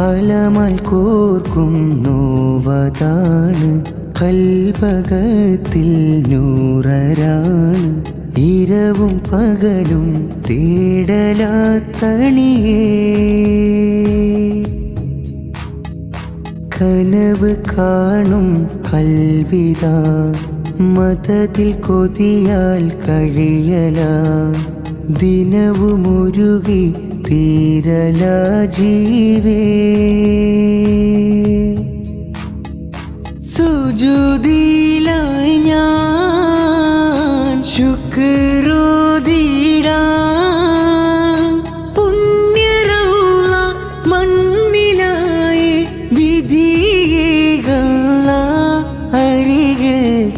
കലമൽ കോർക്കും നോവതാണ് കൽപകത്തിൽ നൂറരാണ്. ഇരവും പകലും തേടലാത്തണിയേ. കനവ് കാണും കൽവിത. മതത്തിൽ കൊതിയാൽ കഴിയല. ദിനവുമുരുകി തീരല ജീവേ. സുജുതിയിലായി ഞാൻ ശുക്രോതിടാം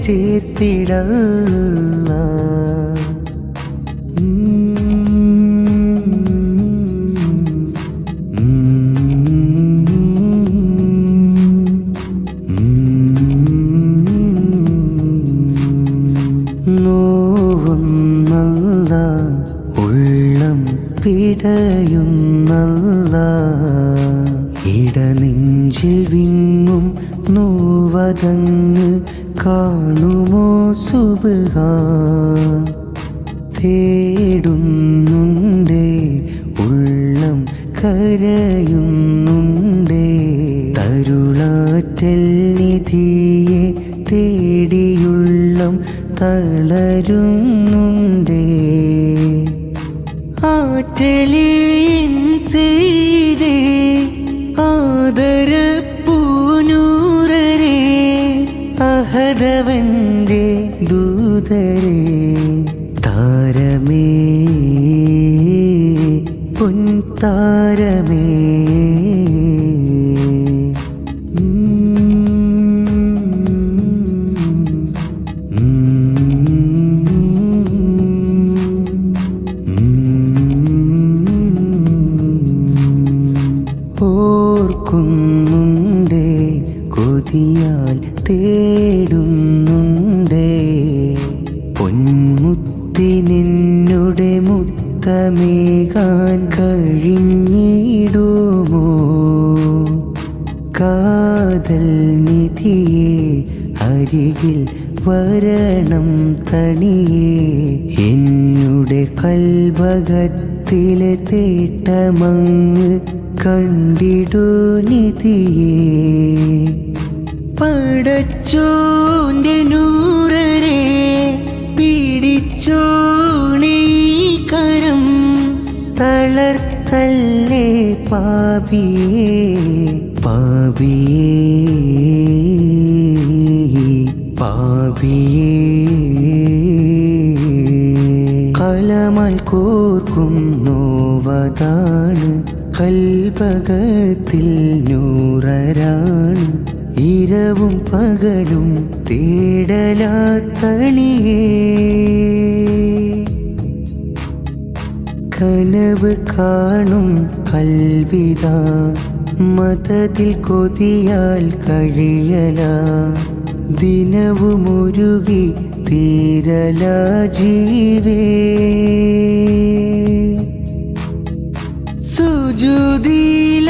ചേർത്തിടല്ല. നോവുന്നല്ല ഉള്ളം ഇടനെഞ്ചിൽ വിങ്ങും നോവതങ്ങ് കാണുമോ സുബഹ? തേടുന്നുണ്ടേ ഉള്ളം കരയുന്നുണ്ടേ. തരുളാറ്റൽ നിധിയെ തേടിയുള്ളം തളരുന്നുണ്ടേ. ആറ്റലിൻ ചെയ്തേ ആദരപ്പൂനൂറരേ ദൂതരേ താരമേ പൊൻതാരമേ ഓർക്കുന്നുണ്ടേ കൊതിയാൽ തേടുന്നുണ്ടേ കഴിഞ്ഞിടുമോ കാതൽ നിധിയെ അരികിൽ വരണം തണിയേ എന്നുടെ കൽഭകത്തിലെ തേട്ടമങ്ങ് കണ്ടിടു നിധിയേ. പടച്ചോന്റെ നൂറരെ പിടിച്ചോണീ കരം തളർത്തല്ലേ പാപിയേ പാപിയേ പാപിയേ. കലമൽ കോർക്കും നോവതാണ് കൽപകത്തിൽ നൂറരാണ്. ഇരവും പകലും തേടലാത്തണിയേ. കനവ് കാണും കൽവിത. മതത്തിൽ കൊതിയാൽ കഴിയല. ദിനവുമൊരുകി തീരല ജീവേ. സുജുതിയിലായി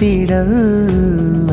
പിടന്ന